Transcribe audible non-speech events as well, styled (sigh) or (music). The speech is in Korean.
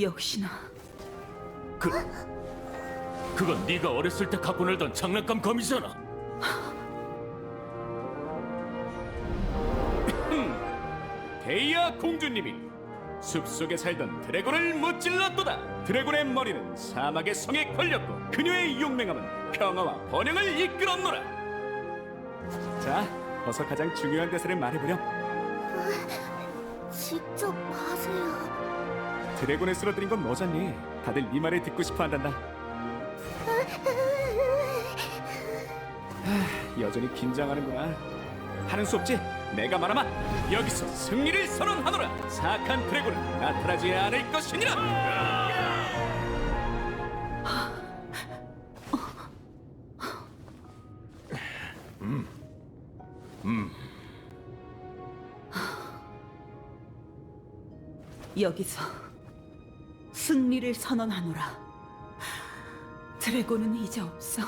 역시나 그 그건 네가 어렸을 때 갖고 놀던 장난감 검이잖아. (clears throat) 데이아 공주님이 숲속에 살던 드래곤을 무찔렀도다. 드래곤의 머리는 사막의 성에 걸렸고 그녀의 용맹함은 평화와 번영을 이끌었노라. 자, 어서 가장 중요한 대사를 말해보렴. 직접 하세요. 드래곤을 쓰러뜨린 건 너잖니. 다들 네 말을 듣고 싶어 한단다. 하, 여전히 긴장하는구나. 하는 수 없지? 내가 말하마 여기서 승리를 선언하노라. 사악한 드래곤은 나타나지 않을 것이니라. 여기서 승리를 선언하노라. 드래곤은 이제 없어.